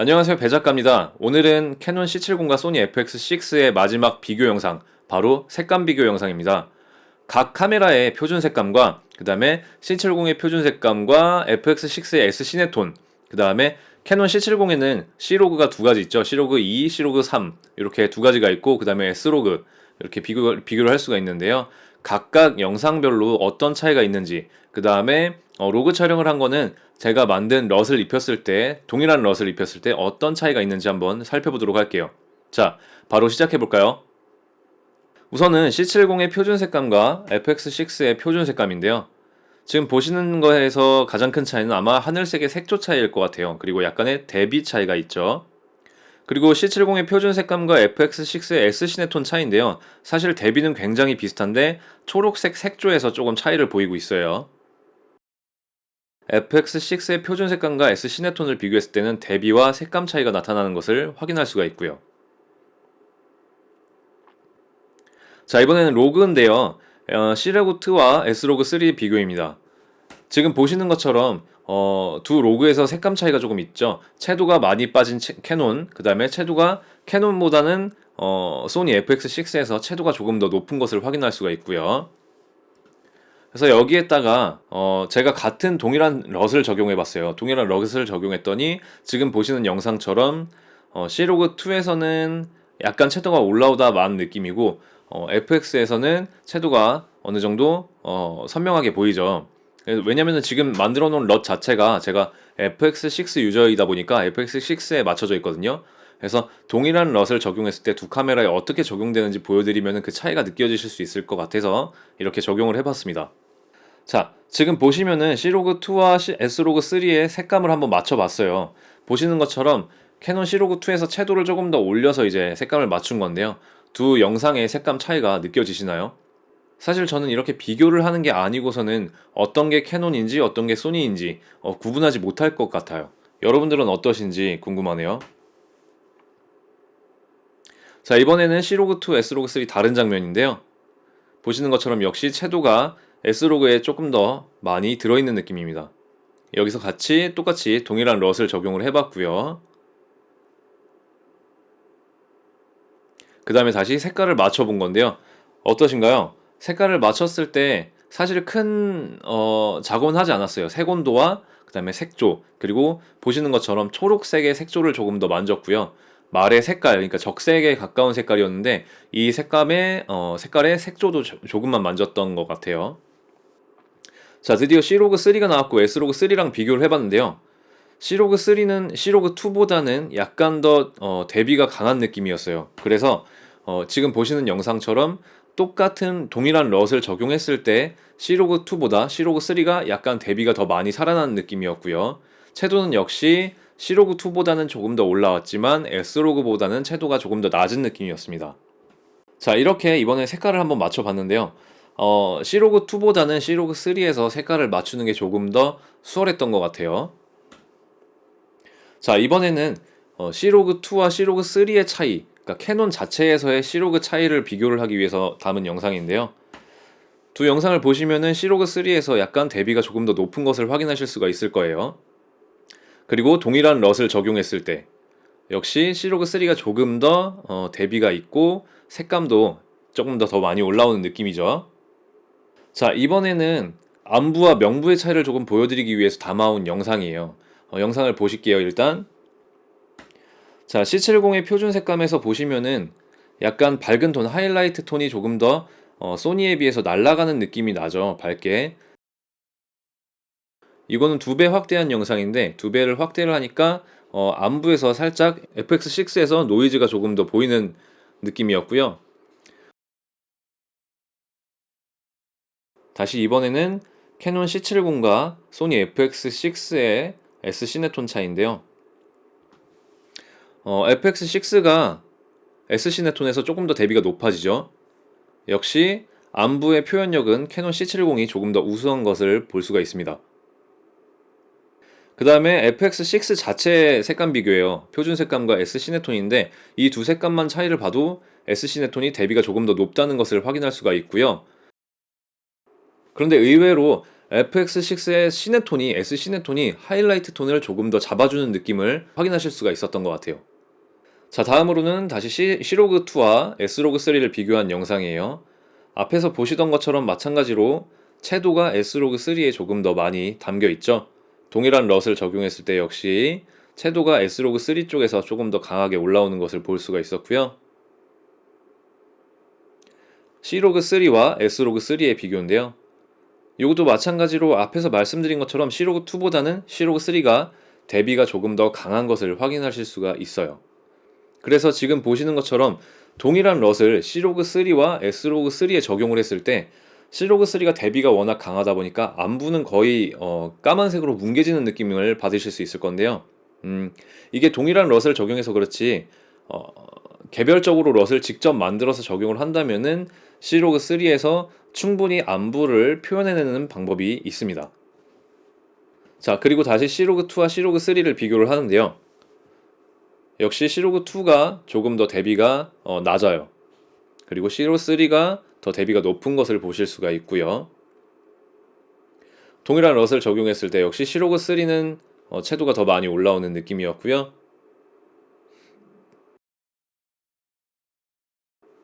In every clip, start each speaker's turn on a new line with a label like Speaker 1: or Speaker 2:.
Speaker 1: 안녕하세요 배작가입니다. 오늘은 캐논 C70과 소니 FX6의 마지막 비교 영상, 바로 색감 비교 영상입니다. 각 카메라의 표준 색감과 그 다음에 C70의 표준 색감과 FX6의 S 시네톤, 그 다음에 캐논 C70에는 C로그가 두 가지 있죠. C로그 2, C로그 3 이렇게 두 가지가 있고 그 다음에 S로그 이렇게 비교, 비교를 할 수가 있는데요. 각각 영상별로 어떤 차이가 있는지 그 다음에 어, 로그 촬영을 한 거는 제가 만든 럿을 입혔을 때 동일한 럿을 입혔을 때 어떤 차이가 있는지 한번 살펴보도록 할게요. 자, 바로 시작해 볼까요? 우선은 C70의 표준 색감과 FX6의 표준 색감인데요. 지금 보시는 거에서 가장 큰 차이는 아마 하늘색의 색조 차이일 것 같아요. 그리고 약간의 대비 차이가 있죠. 그리고 C70의 표준 색감과 FX6의 S 시네톤 차이인데요. 사실 대비는 굉장히 비슷한데 초록색 색조에서 조금 차이를 보이고 있어요. FX6의 표준 색감과 S 시네톤을 비교했을 때는 대비와 색감 차이가 나타나는 것을 확인할 수가 있고요. 자, 이번에는 로그인데요. 어, C로그2와 S로그3 비교입니다. 지금 보시는 것처럼 어, 두 로그에서 색감 차이가 조금 있죠. 채도가 많이 빠진 채, 캐논, 그 다음에 채도가 캐논보다는 어, 소니 FX6에서 채도가 조금 더 높은 것을 확인할 수가 있고요. 그래서 여기에다가 어, 제가 같은 동일한 럿을 적용해 봤어요. 동일한 럿을 적용했더니 지금 보시는 영상처럼 어, C로그 2에서는 약간 채도가 올라오다 만 느낌이고 어, FX에서는 채도가 어느 정도 어, 선명하게 보이죠. 왜냐면은 지금 만들어 놓은 럿 자체가 제가 FX6 유저이다 보니까 FX6에 맞춰져 있거든요. 그래서 동일한 럿을 적용했을 때 두 카메라에 어떻게 적용되는지 보여드리면 그 차이가 느껴지실 수 있을 것 같아서 이렇게 적용을 해봤습니다. 자, 지금 보시면은 C로그2와 S로그3의 색감을 한번 맞춰봤어요. 보시는 것처럼 캐논 C로그2에서 채도를 조금 더 올려서 이제 색감을 맞춘 건데요. 두 영상의 색감 차이가 느껴지시나요? 사실 저는 이렇게 비교를 하는 게 아니고서는 어떤 게 캐논인지 어떤 게 소니인지 어, 구분하지 못할 것 같아요. 여러분들은 어떠신지 궁금하네요. 자, 이번에는 C로그2, S로그3 다른 장면인데요. 보시는 것처럼 역시 채도가 S로그에 조금 더 많이 들어있는 느낌입니다. 여기서 같이 똑같이 동일한 럿을 적용을 해봤고요. 그 다음에 다시 색깔을 맞춰본 건데요. 어떠신가요? 색깔을 맞췄을 때 사실 큰 어, 작업은 하지 않았어요. 색온도와 그 다음에 색조 그리고 보시는 것처럼 초록색의 색조를 조금 더 만졌고요. 말의 색깔 그러니까 적색에 가까운 색깔이었는데 이 색감의 어, 색깔의 색조도 조, 조금만 만졌던 것 같아요. 자 드디어 C로그 3가 나왔고 S로그 3랑 비교를 해봤는데요. C로그 3는 C로그 2보다는 약간 더 어, 대비가 강한 느낌이었어요. 그래서 어, 지금 보시는 영상처럼 똑같은 동일한 럿을 적용했을 때 C로그 2보다 C로그 3가 약간 대비가 더 많이 살아나는 느낌이었고요. 채도는 역시 C로그 2보다는 조금 더 올라왔지만 S로그보다는 채도가 조금 더 낮은 느낌이었습니다. 자 이렇게 이번에 색깔을 한번 맞춰봤는데요. 어, C로그 2보다는 C로그 3에서 색깔을 맞추는 게 조금 더 수월했던 것 같아요. 자 이번에는 어, C로그 2와 C로그 3의 차이 그러니까 캐논 자체에서의 C로그 차이를 비교를 하기 위해서 담은 영상인데요. 두 영상을 보시면은 C로그 3에서 약간 대비가 조금 더 높은 것을 확인하실 수가 있을 거예요. 그리고 동일한 럿을 적용했을 때 역시 C로그 3가 조금 더 어, 대비가 있고 색감도 조금 더 더 많이 올라오는 느낌이죠. 자 이번에는 안부와 명부의 차이를 조금 보여드리기 위해서 담아온 영상이에요. 어, 영상을 보실게요 일단. 자, C70의 표준 색감에서 보시면은 약간 밝은 톤, 하이라이트 톤이 조금 더 어, 소니에 비해서 날아가는 느낌이 나죠. 밝게. 이거는 두 배 확대한 영상인데 두 배를 확대를 하니까 어, 안부에서 살짝 FX6에서 노이즈가 조금 더 보이는 느낌이었고요. 다시 이번에는 캐논 C70과 소니 FX6의 S 시네톤 차인데요. 어, FX6가 SC네톤에서 조금 더 대비가 높아지죠. 역시 안부의 표현력은 캐논 C70이 조금 더 우수한 것을 볼 수가 있습니다. 그 다음에 FX6 자체 색감 비교예요. 표준 색감과 SC네톤인데 이 두 색감만 차이를 봐도 SC네톤이 대비가 조금 더 높다는 것을 확인할 수가 있고요. 그런데 의외로 FX6의 시네톤이 S 시네톤이 하이라이트 톤을 조금 더 잡아주는 느낌을 확인하실 수가 있었던 것 같아요. 자 다음으로는 다시 C, C로그 2와 S로그 3를 비교한 영상이에요. 앞에서 보시던 것처럼 마찬가지로 채도가 S로그 3에 조금 더 많이 담겨 있죠. 동일한 럿을 적용했을 때 역시 채도가 S로그 3 쪽에서 조금 더 강하게 올라오는 것을 볼 수가 있었고요. C로그 3와 S로그 3의 비교인데요. 이것도 마찬가지로 앞에서 말씀드린 것처럼 C로그 2보다는 C로그 3가 대비가 조금 더 강한 것을 확인하실 수가 있어요. 그래서 지금 보시는 것처럼 동일한 럿을 C로그 3와 S로그 3에 적용을 했을 때 C로그 3가 대비가 워낙 강하다 보니까 안부는 거의 어, 까만색으로 뭉개지는 느낌을 받으실 수 있을 건데요. 음, 이게 동일한 럿을 적용해서 그렇지 어, 개별적으로 럿을 직접 만들어서 적용을 한다면은 C로그 3에서 충분히 안부를 표현해내는 방법이 있습니다. 자, 그리고 다시 C로그 2와 C로그 3를 비교를 하는데요. 역시 C로그 2가 조금 더 대비가 어, 낮아요. 그리고 C로그 3가 더 대비가 높은 것을 보실 수가 있고요. 동일한 럿을 적용했을 때 역시 C로그 3는 어, 채도가 더 많이 올라오는 느낌이었고요.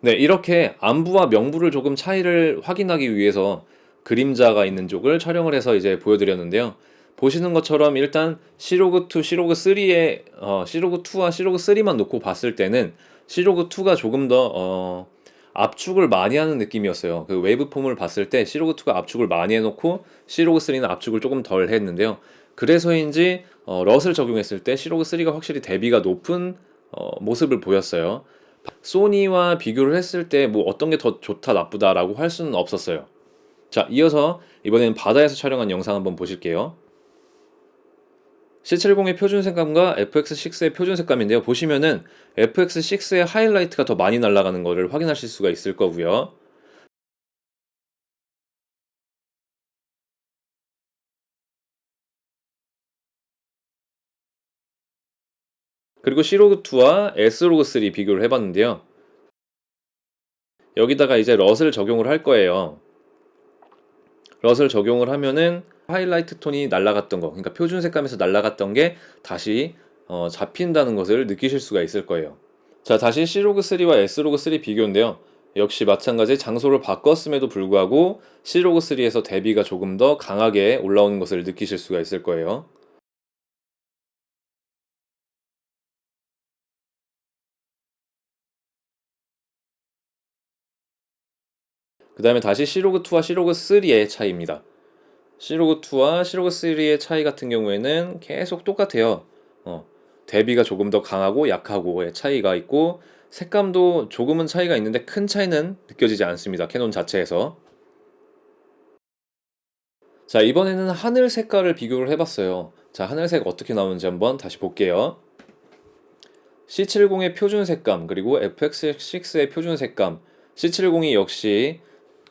Speaker 1: 네, 이렇게 안부와 명부를 조금 차이를 확인하기 위해서 그림자가 있는 쪽을 촬영을 해서 이제 보여드렸는데요. 보시는 것처럼 일단 C로그 2, C로그 3의 어, C로그 2와 C로그 3만 놓고 봤을 때는 C로그 2가 조금 더 어, 압축을 많이 하는 느낌이었어요. 그 웨이브폼을 봤을 때 C로그 2가 압축을 많이 해놓고 C로그 3는 압축을 조금 덜 했는데요. 그래서인지 어, 럿을 적용했을 때 C로그 3가 확실히 대비가 높은 어, 모습을 보였어요. 소니와 비교를 했을 때 뭐 어떤 게 더 좋다 나쁘다라고 할 수는 없었어요. 자, 이어서 이번에는 바다에서 촬영한 영상 한번 보실게요. C70의 표준 색감과 FX6의 표준 색감인데요. 보시면은 FX6의 하이라이트가 더 많이 날아가는 것을 확인하실 수가 있을 거고요. 그리고 C로그2와 S로그3 비교를 해봤는데요. 여기다가 이제 럿을 적용을 할 거예요. 럿을 적용을 하면은 하이라이트 톤이 날라갔던 거, 그러니까 표준 색감에서 날라갔던 게 다시 어, 잡힌다는 것을 느끼실 수가 있을 거예요. 자, 다시 C로그3와 S로그3 비교인데요. 역시 마찬가지 장소를 바꿨음에도 불구하고 C로그3에서 대비가 조금 더 강하게 올라오는 것을 느끼실 수가 있을 거예요. 그 다음에 다시 C로그2와 C로그3의 차이입니다. C로그2와 C로그3의 차이 같은 경우에는 계속 똑같아요. 어, 대비가 조금 더 강하고 약하고의 차이가 있고 색감도 조금은 차이가 있는데 큰 차이는 느껴지지 않습니다. 캐논 자체에서. 자, 이번에는 하늘 색깔을 비교를 해봤어요. 자, 하늘색 어떻게 나오는지 한번 다시 볼게요. C70의 표준 색감, 그리고 FX6의 표준 색감. C70이 역시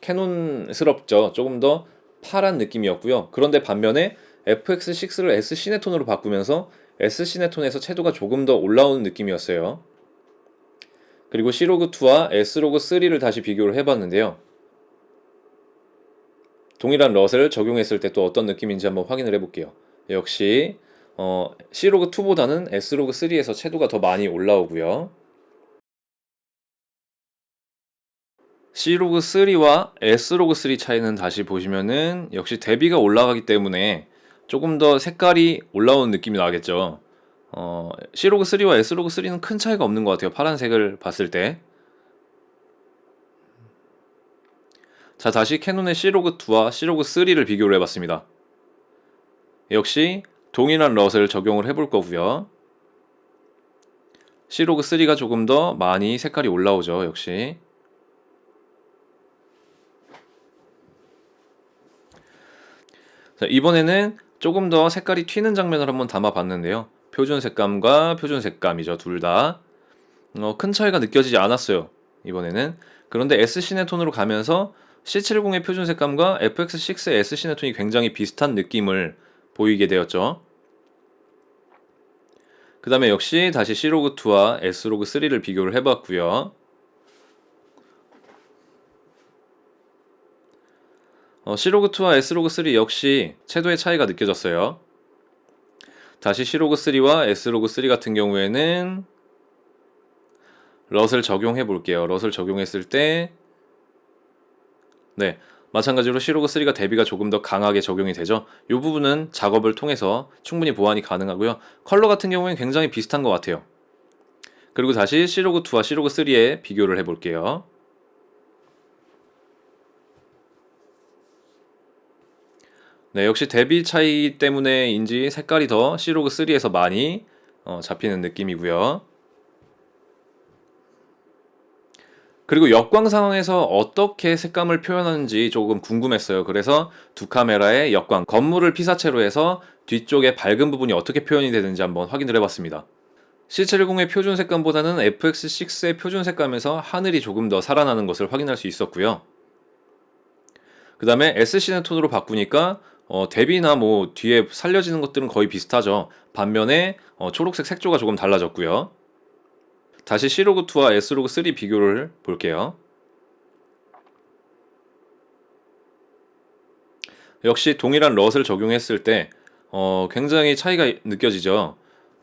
Speaker 1: 캐논스럽죠. 조금 더 파란 느낌이었고요. 그런데 반면에 FX6를 S 시네톤으로 바꾸면서 S 시네톤에서 채도가 조금 더 올라오는 느낌이었어요. 그리고 C로그2와 S로그3를 다시 비교를 해봤는데요. 동일한 럿을 적용했을 때 또 어떤 느낌인지 한번 확인을 해볼게요. 역시 어, C로그2보다는 S로그3에서 채도가 더 많이 올라오고요. C로그 3와 S로그 3 차이는 다시 보시면은 역시 대비가 올라가기 때문에 조금 더 색깔이 올라오는 느낌이 나겠죠. 어, C로그 3와 S로그 3는 큰 차이가 없는 것 같아요. 파란색을 봤을 때. 자, 다시 캐논의 C로그 2와 C로그 3를 비교를 해봤습니다. 역시 동일한 럿을 적용을 해볼 거고요. C로그 3가 조금 더 많이 색깔이 올라오죠. 역시. 자, 이번에는 조금 더 색깔이 튀는 장면을 한번 담아 봤는데요. 표준 색감과 표준 색감이죠. 둘 다. 어, 큰 차이가 느껴지지 않았어요. 이번에는. 그런데 S 시네톤으로 가면서 C70의 표준 색감과 FX6의 S 시네톤이 굉장히 비슷한 느낌을 보이게 되었죠. 그 다음에 역시 다시 C로그2와 S로그3를 비교를 해봤고요. 어, C로그2와 S로그3 역시 채도의 차이가 느껴졌어요. 다시 C로그3와 S로그3 같은 경우에는 럿을 적용해 볼게요. 럿을 적용했을 때 네, 마찬가지로 C로그3가 대비가 조금 더 강하게 적용이 되죠. 이 부분은 작업을 통해서 충분히 보완이 가능하고요. 컬러 같은 경우에는 굉장히 비슷한 것 같아요. 그리고 다시 C로그2와 C로그3에 비교를 해볼게요. 네, 역시 대비 차이 때문에인지 색깔이 더 C로그 3에서 많이 어, 잡히는 느낌이고요. 그리고 역광 상황에서 어떻게 색감을 표현하는지 조금 궁금했어요. 그래서 두 카메라의 역광, 건물을 피사체로 해서 뒤쪽에 밝은 부분이 어떻게 표현이 되는지 한번 확인을 해봤습니다. C70의 표준 색감보다는 FX6의 표준 색감에서 하늘이 조금 더 살아나는 것을 확인할 수 있었고요. 그 다음에 SC는 톤으로 바꾸니까 어, 대비나 뭐 뒤에 살려지는 것들은 거의 비슷하죠. 반면에 어, 초록색 색조가 조금 달라졌고요. 다시 C로그2와 S로그3 비교를 볼게요. 역시 동일한 럿을 적용했을 때 어, 굉장히 차이가 느껴지죠.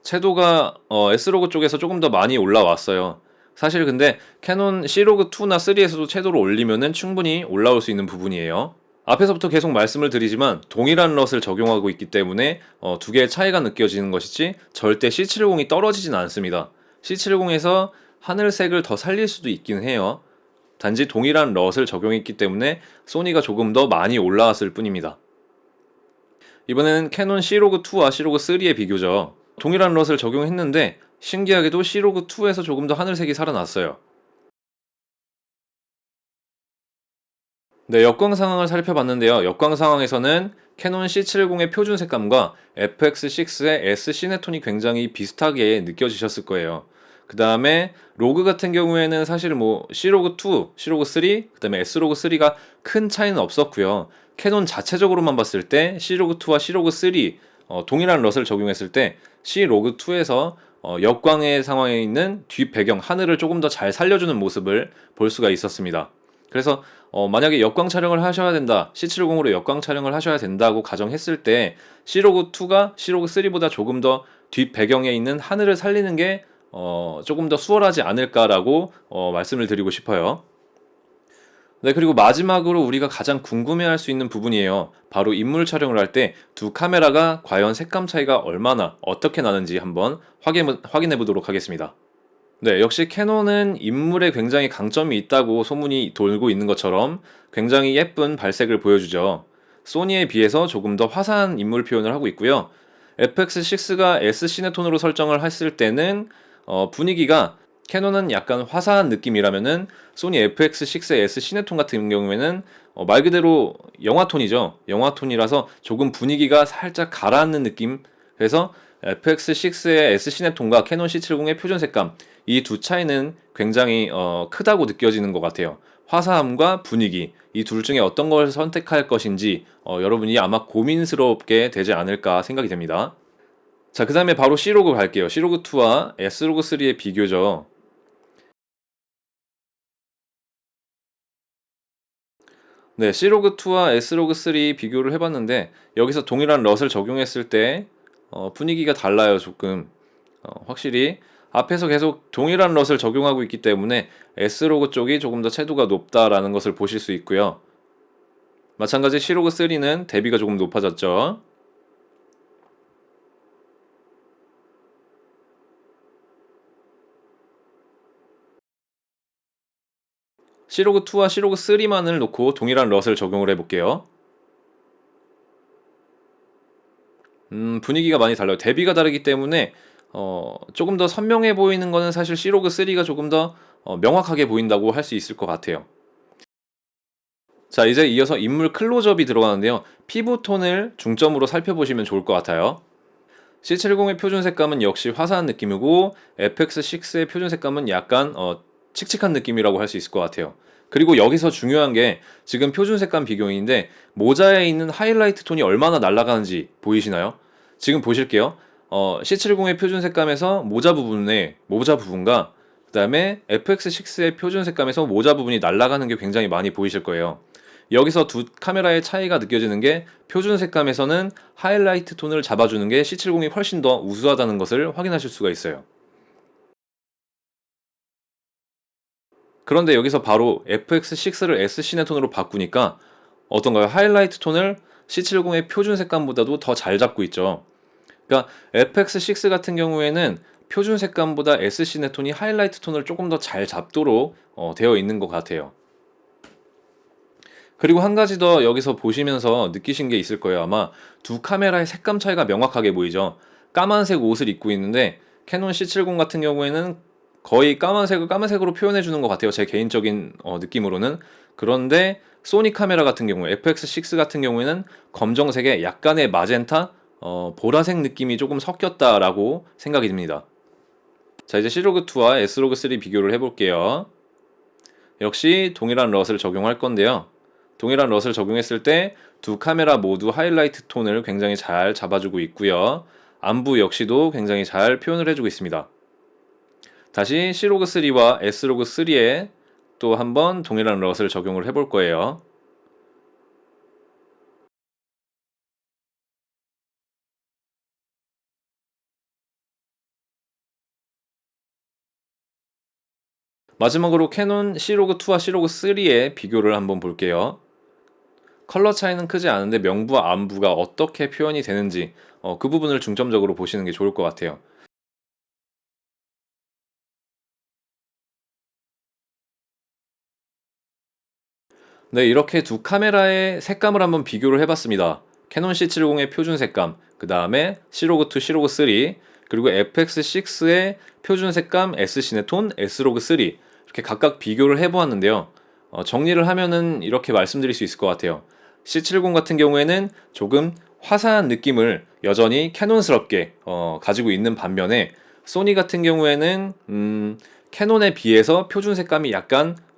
Speaker 1: 채도가 어, S로그 쪽에서 조금 더 많이 올라왔어요. 사실 근데 캐논 C로그2나 3에서도 채도를 올리면은 충분히 올라올 수 있는 부분이에요. 앞에서부터 계속 말씀을 드리지만 동일한 럿을 적용하고 있기 때문에 어, 두 개의 차이가 느껴지는 것이지 절대 C70이 떨어지진 않습니다. C70에서 하늘색을 더 살릴 수도 있긴 해요. 단지 동일한 럿을 적용했기 때문에 소니가 조금 더 많이 올라왔을 뿐입니다. 이번에는 캐논 C로그2와 C로그3의 비교죠. 동일한 럿을 적용했는데 신기하게도 C로그2에서 조금 더 하늘색이 살아났어요. 네, 역광 상황을 살펴봤는데요. 역광 상황에서는 캐논 C70의 표준 색감과 FX6의 S 시네톤이 굉장히 비슷하게 느껴지셨을 거예요. 그 다음에 로그 같은 경우에는 사실 뭐 C로그2, C로그3, 그 다음에 S로그3가 큰 차이는 없었고요. 캐논 자체적으로만 봤을 때 C로그2와 C로그3 어, 동일한 럿을 적용했을 때 C로그2에서 어, 역광의 상황에 있는 뒷 배경 하늘을 조금 더 잘 살려주는 모습을 볼 수가 있었습니다. 그래서 어, 만약에 역광 촬영을 하셔야 된다, C70으로 역광 촬영을 하셔야 된다고 가정했을 때 C로그2가 C로그3보다 조금 더 뒷 배경에 있는 하늘을 살리는 게 어, 조금 더 수월하지 않을까라고 어, 말씀을 드리고 싶어요. 네, 그리고 마지막으로 우리가 가장 궁금해할 수 있는 부분이에요. 바로 인물 촬영을 할 때 두 카메라가 과연 색감 차이가 얼마나 어떻게 나는지 한번 확인, 확인해 보도록 하겠습니다. 네, 역시 캐논은 인물에 굉장히 강점이 있다고 소문이 돌고 있는 것처럼 굉장히 예쁜 발색을 보여주죠. 소니에 비해서 조금 더 화사한 인물 표현을 하고 있고요. FX6가 S 시네톤으로 설정을 했을 때는 어, 분위기가 캐논은 약간 화사한 느낌이라면은 소니 FX6의 S 시네톤 같은 경우에는 어, 말 그대로 영화톤이죠. 영화톤이라서 조금 분위기가 살짝 가라앉는 느낌. 그래서 FX6의 S 시네톤과 캐논 C70의 표준 색감 이 두 차이는 굉장히 어, 크다고 느껴지는 것 같아요. 화사함과 분위기 이 둘 중에 어떤 걸 선택할 것인지 어, 여러분이 아마 고민스럽게 되지 않을까 생각이 됩니다. 자, 그 다음에 바로 C로그 갈게요. C로그2와 S로그3의 비교죠. 네, C로그2와 S로그3 비교를 해봤는데 여기서 동일한 럿을 적용했을 때 어, 분위기가 달라요 조금. 어, 확실히 앞에서 계속 동일한 럿을 적용하고 있기 때문에 S로그 쪽이 조금 더 채도가 높다라는 것을 보실 수 있고요. 마찬가지 C로그 3는 대비가 조금 높아졌죠. C로그 2와 C로그 3만을 놓고 동일한 럿을 적용을 해볼게요 음, 분위기가 많이 달라요. 대비가 다르기 때문에 어, 조금 더 선명해 보이는 거는 사실 C로그 3가 조금 더 어, 명확하게 보인다고 할 수 있을 것 같아요. 자, 이제 이어서 인물 클로즈업이 들어가는데요. 피부 톤을 중점으로 살펴보시면 좋을 것 같아요. C70의 표준 색감은 역시 화사한 느낌이고 FX6의 표준 색감은 약간 어, 칙칙한 느낌이라고 할 수 있을 것 같아요. 그리고 여기서 중요한 게 지금 표준 색감 비교인데 모자에 있는 하이라이트 톤이 얼마나 날아가는지 보이시나요? 지금 보실게요. 어, C70의 표준 색감에서 모자 부분에 모자 부분과 그 다음에 FX6의 표준 색감에서 모자 부분이 날아가는 게 굉장히 많이 보이실 거예요. 여기서 두 카메라의 차이가 느껴지는 게 표준 색감에서는 하이라이트 톤을 잡아주는 게 C70이 훨씬 더 우수하다는 것을 확인하실 수가 있어요. 그런데 여기서 바로 FX6를 S 시네톤으로 바꾸니까 어떤가요? 하이라이트 톤을 C70의 표준 색감보다도 더 잘 잡고 있죠. 그러니까 FX6 같은 경우에는 표준 색감보다 S 시네톤이 하이라이트 톤을 조금 더 잘 잡도록 어, 되어 있는 것 같아요. 그리고 한 가지 더 여기서 보시면서 느끼신 게 있을 거예요. 아마 두 카메라의 색감 차이가 명확하게 보이죠. 까만색 옷을 입고 있는데 캐논 C70 같은 경우에는 거의 까만색을 까만색으로 표현해 주는 것 같아요. 제 개인적인 어, 느낌으로는. 그런데 소니 카메라 같은 경우, FX6 같은 경우에는 검정색에 약간의 마젠타, 어, 보라색 느낌이 조금 섞였다라고 생각이 듭니다. 자, 이제 C로그2와 S로그3 비교를 해볼게요. 역시 동일한 럿을 적용할 건데요. 동일한 럿을 적용했을 때 두 카메라 모두 하이라이트 톤을 굉장히 잘 잡아주고 있고요. 안부 역시도 굉장히 잘 표현을 해주고 있습니다. 다시 C로그3와 S로그3에 또 한번 동일한 럿을 적용을 해볼 거예요. 마지막으로 캐논 C로그2와 C로그3의 비교를 한번 볼게요. 컬러 차이는 크지 않은데 명부와 안부가 어떻게 표현이 되는지 어, 그 부분을 중점적으로 보시는 게 좋을 것 같아요. 네, 이렇게 두 카메라의 색감을 한번 비교를 해봤습니다. 캐논 C70의 표준 색감, 그 다음에 C로그2, C로그3, 그리고 FX6의 표준 색감 S 시네톤, S로그3 이렇게 각각 비교를 해보았는데요. 어, 정리를 하면은 이렇게 말씀드릴 수 있을 것 같아요. C70 같은 경우에는 조금 화사한 느낌을 여전히 캐논스럽게 어, 가지고 있는 반면에 소니 같은 경우에는 음, 캐논에 비해서 표준 색감이 약간 어,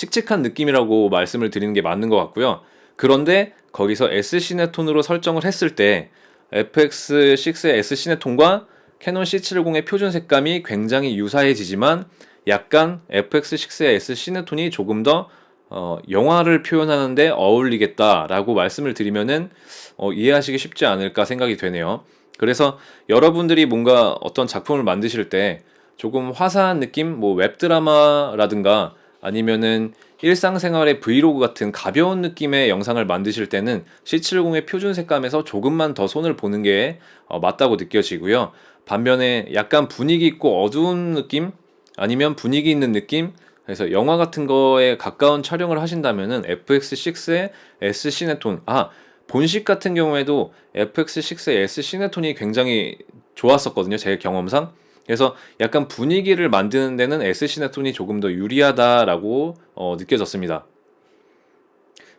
Speaker 1: 칙칙한 느낌이라고 말씀을 드리는 게 맞는 것 같고요. 그런데 거기서 S 시네톤으로 설정을 했을 때 FX6의 S 시네톤과 캐논 C70의 표준 색감이 굉장히 유사해지지만 약간 FX6의 S 시네톤이 조금 더 어, 영화를 표현하는데 어울리겠다라고 말씀을 드리면은 어, 이해하시기 쉽지 않을까 생각이 되네요. 그래서 여러분들이 뭔가 어떤 작품을 만드실 때 조금 화사한 느낌, 뭐 웹드라마라든가 아니면은 일상생활의 브이로그 같은 가벼운 느낌의 영상을 만드실 때는 C70의 표준 색감에서 조금만 더 손을 보는 게 어, 맞다고 느껴지고요. 반면에 약간 분위기 있고 어두운 느낌? 아니면 분위기 있는 느낌? 그래서 영화 같은 거에 가까운 촬영을 하신다면은 FX6의 S 시네톤 아 본식 같은 경우에도 FX6의 S 시네톤이 굉장히 좋았었거든요 제 경험상 그래서 약간 분위기를 만드는 데는 S 시네톤이 조금 더 유리하다라고 어, 느껴졌습니다.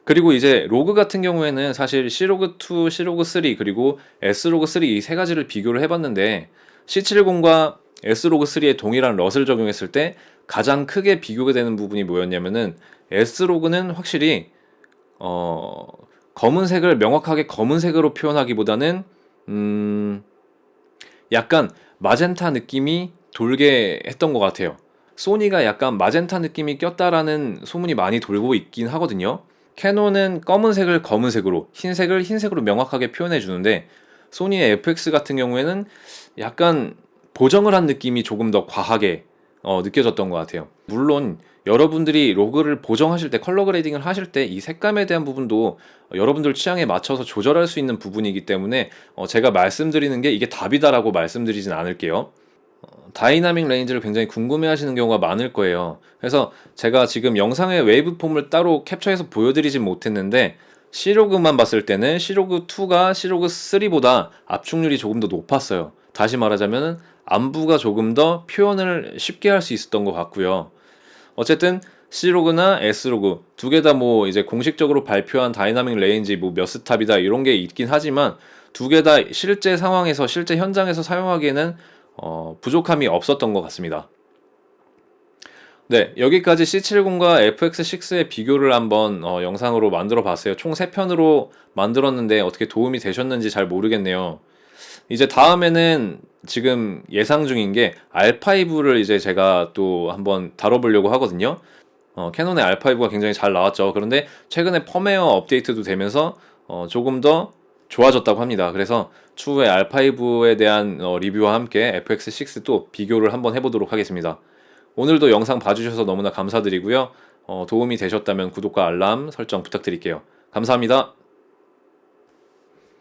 Speaker 1: 그리고 이제 로그 같은 경우에는 사실 C로그2, C로그3 그리고 S로그3 이 세 가지를 비교를 해봤는데 C70과 S로그3에 동일한 럿을 적용했을 때 가장 크게 비교가 되는 부분이 뭐였냐면은 S로그는 확실히 어 검은색을 명확하게 검은색으로 표현하기보다는 음 약간 마젠타 느낌이 돌게 했던 것 같아요. 소니가 약간 마젠타 느낌이 꼈다라는 소문이 많이 돌고 있긴 하거든요. 캐논은 검은색을 검은색으로, 흰색을 흰색으로 명확하게 표현해 주는데 소니의 FX 같은 경우에는 약간 보정을 한 느낌이 조금 더 과하게 어, 느껴졌던 것 같아요. 물론 여러분들이 로그를 보정하실 때 컬러 그레이딩을 하실 때 이 색감에 대한 부분도 여러분들 취향에 맞춰서 조절할 수 있는 부분이기 때문에 어, 제가 말씀드리는 게 이게 답이다라고 말씀드리진 않을게요. 어, 다이나믹 레인지를 굉장히 궁금해 하시는 경우가 많을 거예요. 그래서 제가 지금 영상의 웨이브 폼을 따로 캡처해서 보여드리진 못했는데 C로그만 봤을 때는 C로그2가 C로그3보다 압축률이 조금 더 높았어요. 다시 말하자면 안부가 조금 더 표현을 쉽게 할 수 있었던 것 같고요. 어쨌든 C로그나 S로그 두 개 다 뭐 이제 공식적으로 발표한 다이나믹 레인지 뭐 몇 스탑이다 이런 게 있긴 하지만 두 개 다 실제 상황에서 실제 현장에서 사용하기에는 어, 부족함이 없었던 것 같습니다. 네, 여기까지 C70과 FX6의 비교를 한번 어, 영상으로 만들어 봤어요. 총 3편으로 만들었는데 어떻게 도움이 되셨는지 잘 모르겠네요. 이제 다음에는 지금 예상 중인 게 R5를 이제 제가 또 한번 다뤄보려고 하거든요. 어, 캐논의 R5가 굉장히 잘 나왔죠. 그런데 최근에 펌웨어 업데이트도 되면서 어, 조금 더 좋아졌다고 합니다. 그래서 추후에 R5에 대한 어, 리뷰와 함께 FX6도 비교를 한번 해보도록 하겠습니다. 오늘도 영상 봐주셔서 너무나 감사드리고요. 어, 도움이 되셨다면 구독과 알람 설정 부탁드릴게요. 감사합니다.